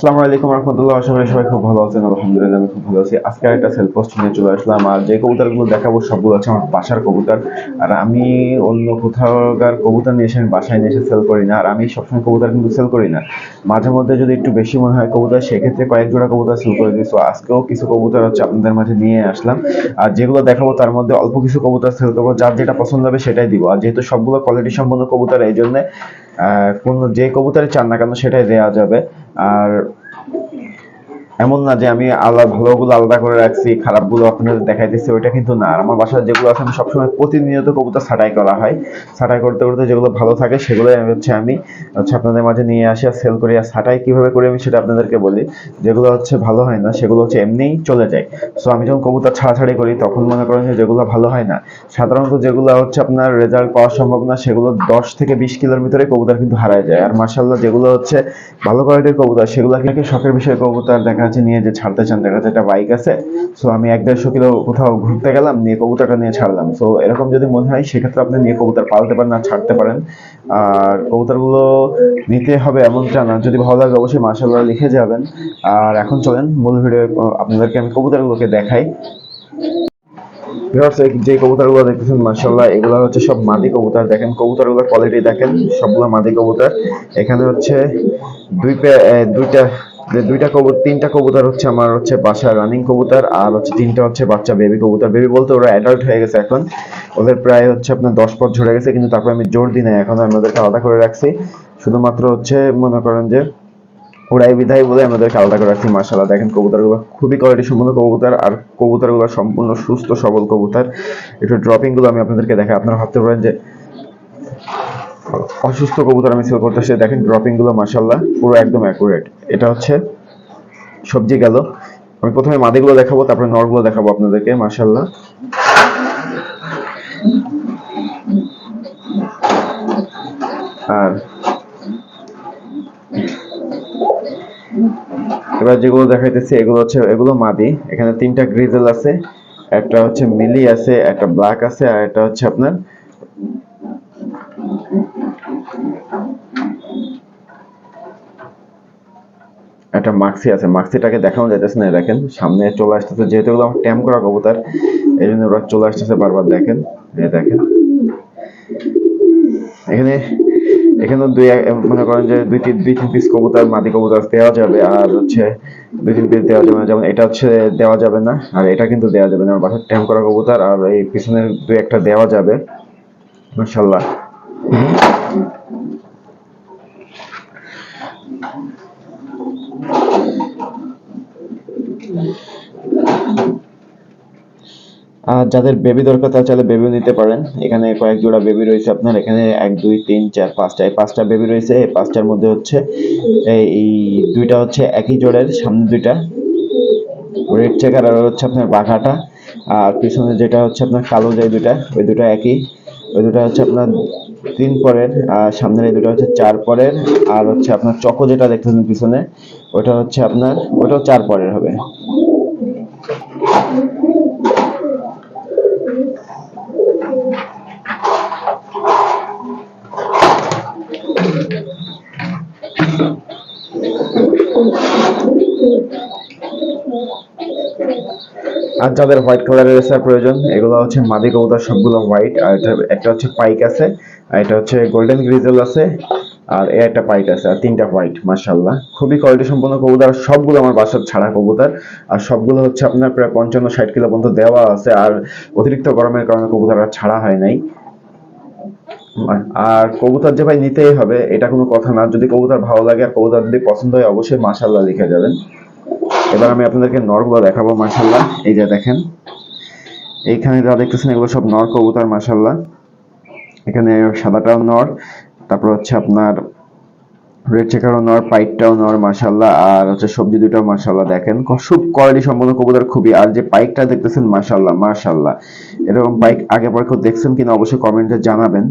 আসসালামু আলাইকুম রহমতুল্লাহ সবাই খুব ভালো আছেন, আলহামদুলিল্লাহ আমি খুব ভালো আছি। আজকে একটা পোস্ট নিয়ে চলে আসলাম, আর যে কবুতরগুলো দেখাবো সবগুলো হচ্ছে আমার বাসার কবুতর। আর আমি অন্য কোথাওকার কবুতর নিয়ে এসে আমি বাসায় নিয়ে এসে সেল করি না, আর আমি সবসময় কবুতর কিন্তু সেল করি না। মাঝে মধ্যে যদি একটু বেশি মনে হয় কবুতর, সেক্ষেত্রে কয়েক জোড়া কবুতর সেল করে দিই। তো আজকেও কিছু কবুতর হচ্ছে আপনাদের মাঝে নিয়ে আসলাম। আর যেগুলো দেখাবো তার মধ্যে অল্প কিছু কবুতর সেল করব, যার যেটা পছন্দ হবে সেটাই দিব। আর যেহেতু সবগুলো কোয়ালিটি সম্পন্ন কবুতর, এই জন্য কোন যে কবুতরে চান না কেন, সেটাই দেওয়া যাবে। আর এমন না যে আমি আলাদা ভালোগুলো আলাদা করে রাখছি, খারাপগুলো আপনাদের দেখাই দিচ্ছি ওইটা কিন্তু না। আমার বাসায় যেগুলো আছে, আমি সবসময় প্রতিনিয়ত কবুতর ছাঁটাই করা হয়। ছাঁটাই করতে করতে যেগুলো ভালো থাকে, সেগুলোই আমি হচ্ছে আমি হচ্ছে আপনাদের মাঝে নিয়ে আসি আর সেল করি। আর ছাঁটাই কীভাবে করি আমি সেটা আপনাদেরকে বলি। যেগুলো হচ্ছে ভালো হয় না, সেগুলো হচ্ছে এমনিই চলে যায়। সো আমি যখন কবুতর ছাড়াছাড়ি করি, তখন মনে করেন যে যেগুলো ভালো হয় না। সাধারণত যেগুলো হচ্ছে আপনার রেজাল্ট পাওয়া সম্ভব না, সেগুলো দশ থেকে বিশ কিলোর ভিতরে কবুতর কিন্তু হারায় যায়। আর মার্শাল্লাহ যেগুলো হচ্ছে ভালো কোয়ালিটির কবুতর, সেগুলো কিন্তু শখের বিষয়ে কবুতর দেখা যাচ্ছে নিয়ে যে ছাড়তে চান, দেখা যাচ্ছে একটা বাইক আছে সো আমি এক দেড়শো কিলো কোথাও ঘুরতে গেলাম, নিয়ে কবুতরটা নিয়ে ছাড়লাম। সো এরকম যদি মনে হয়, সেক্ষেত্রে আপনি নিয়ে কবুতর পালতে পারেন আর ছাড়তে পারেন। আর কবুতরগুলো নিতে হবে এমনটা না, যদি ভালো লাগে অবশ্যই মার্শাল্লাহ লিখে যাবেন। আর এখন চলেন, মূল ভিডিও আপনাদেরকে আমি কবুতরগুলোকে দেখাই। যে কবুতরগুলো দেখতেছেন, মাশাআল্লাহ, এগুলো হচ্ছে সব মাদি কবুতর। দেখেন, কবুতরগুলোর কোয়ালিটি দেখেন, সবগুলো মাদি কবুতর। এখানে হচ্ছে দুই দুইটা দুইটা কবুতর তিনটা কবুতর হচ্ছে আমার হচ্ছে বাসার রানিং কবুতর আর হচ্ছে তিনটা হচ্ছে বাচ্চা বেবি কবুতর। বেবি বলতে ওরা অ্যাডাল্ট হয়ে গেছে এখন। ওদের প্রায় হচ্ছে আপনার দশ পথ ঝরে গেছে, কিন্তু তারপর আমি জোর দিই না এখন আমি ওদেরকে আলাদা করে রাখছি। শুধুমাত্র হচ্ছে মনে করেন যে ওরাই বিধায় বলে আমাদেরকে আলাদা করে রাখছি মার্শাল্লাহ দেখেন কবুতরগুলো খুবই কোয়ালিটি সম্পন্ন কবুতর আর কবুতরগুলো সম্পূর্ণ সুস্থ, সবল কবুতর। একটু ড্রপিংগুলো আমি আপনাদেরকে দেখাই। আপনারা ভাবতে পারেন যে অসুস্থ কবুতর আমি সেল করতেছি, দেখেন ড্রপিংগুলো মার্শাল্লাহ পুরো একদম অ্যাকুরেট এটা হচ্ছে সবজি গেল। আমি প্রথমে মাদিগুলো দেখাবো, তারপরে নরগুলো দেখাবো আপনাদেরকে মার্শাল্লাহ আর এবার যেগুলো দেখাইতেছি, এগুলো হচ্ছে, এগুলো মাদি। এখানে তিনটা গ্রিজেল আছে, একটা হচ্ছে মিলি আছে, একটা ব্ল্যাক আছে, আর একটা হচ্ছে আপনার একটা মাক্সি আছে। মাক্সিটাকে দেখানো যাইতেছে না দেখেন, সামনে চলে আসতেছে, যেহেতু আমার ট্যাম করা কবুতর এই জন্য ওরা চলে আসতেছে বারবার দেখেন দেখেন। এখানে এখানে দুই মনে করেন যে দুই তিন দুই তিন পিস কবুতর, মাদি কবুতর দেওয়া যাবে, আর হচ্ছে দুই তিন পিস দেওয়া যাবে না, যেমন এটা হচ্ছে দেওয়া যাবে না, আর এটা কিন্তু দেওয়া যাবে না, আমার বাসার ট্যাম করা কবুতর, আর এই পিছনের দুই একটা দেওয়া যাবে মাশাল্লাহ আর যাদের বেবি দরকার তারা চাইলে বেবিও নিতে পারেন। এখানে কয়েক জোড়া বেবি রয়েছে আপনার। এখানে এক, দুই, তিন, চার, পাঁচটা। এই পাঁচটা বেবি রয়েছে। এই পাঁচটার মধ্যে হচ্ছে এই দুইটা হচ্ছে একই জোড়ের, সামনে দুইটা। রেড চেকার আর হচ্ছে আপনার বাঘাটা। আর পিছনে যেটা হচ্ছে আপনার কালো যে দুইটা, ওই দুটো একই। ওই দুটো হচ্ছে আপনার তিন পরের, আর সামনের এই দুটো হচ্ছে চার পরের, আর হচ্ছে আপনার চকো যেটা দেখতেছেন পিছনে, ওটা হচ্ছে আপনার, ওটাও চার পরের হবে। আর যাদের হোয়াইট কালারের রেসার প্রয়োজন, এগুলো হচ্ছে মাদি কবুতর, সবগুলো হোয়াইট। আর এটা, একটা হচ্ছে পাইক আছে, আর এটা হচ্ছে গোল্ডেন গ্রিজেল আছে, আর এ একটা পাইক আছে, আর তিনটা হোয়াইট মাশাল্লাহ খুবই কোয়ালিটি সম্পন্ন কবুতর, সবগুলো আমার বাসার ছাড়া কবুতর। আর সবগুলো হচ্ছে আপনার প্রায় পঞ্চান্ন, ষাট কিলো পর্যন্ত দেওয়া আছে, আর অতিরিক্ত গরমের কারণে কবুতর আর ছাড়া হয় নাই। আর কবুতর যে ভাই নিতেই হবে, এটা কোনো কথা না। যদি কবুতর ভালো লাগে আর কবুতর যদি পছন্দ হয়, অবশ্যই মাশাল্লাহ লিখে যাবেন। এবার আমি আপনাদেরকে নরগুলো দেখাবো মাশাল্লাহ এই যে দেখেন, এইখানে যা দেখতেছেন, এগুলো সব নর কবুতর মাশাল্লাহ এখানে সাদাটাও নর, তারপর হচ্ছে আপনার রেড চেকারও নর, পাইকটাও নর মাশাল্লাহ আর হচ্ছে সবজি দুটাও মাশাল্লাহ দেখেন। খুব কোয়ালিটি সম্পন্ন কবুতর খুবই। আর যে পাইকটা দেখতেছেন মাশাল্লাহ মাশাল্লাহ এরকম পাইক আগে পরে কেউ দেখছেন কিনা, অবশ্যই কমেন্টে জানাবেন।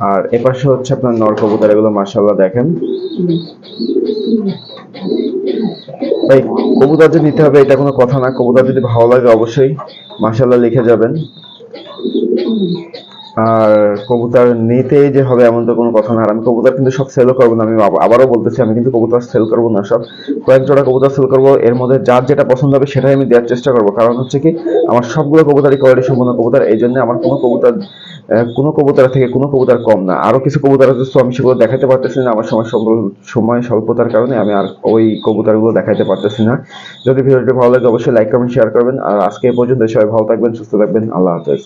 আর এপাশে হচ্ছে আপনার নর কবুতর, এগুলো মাশাল্লাহ দেখেন। ভাই কবুতর যে নিতে হবে, এটা কোনো কথা না। কবুতর যদি ভালো লাগে অবশ্যই মাশাল্লাহ লিখে যাবেন। আর কবুতর নিতেই যে হবে এমন তো কোনো কথা না। আর আমি কবুতর কিন্তু সব সেলও করব না, আমি আব- আবারও বলতেছি, আমি কিন্তু কবুতর সেল করব না সব। কয়েক জোড়া কবুতর সেল করব, এর মধ্যে যার যেটা পছন্দ হবে সেটাই আমি দেওয়ার চেষ্টা করব। কারণ হচ্ছে কি, আমার সবগুলো কবুতরই কোয়ালিটি সম্পন্ন কবুতর, এই জন্য আমার কোনো কবুতর কোনো কবুতরা থেকে কোনো কবুতর কম না। আরও কিছু কবুতর আছে আমি সেগুলো দেখাতে পারতেছি না। আমার সময় সময় স্বল্পতার কারণে আমি আর ওই কবুতরগুলো দেখাতে পারতেছি না। যদি ভিডিওটি ভালো লাগে, অবশ্যই লাইক কমেন্ট শেয়ার করবেন। আর আজকে পর্যন্ত সবাই ভালো থাকবেন, সুস্থ থাকবেন। আল্লাহ হাফেজ।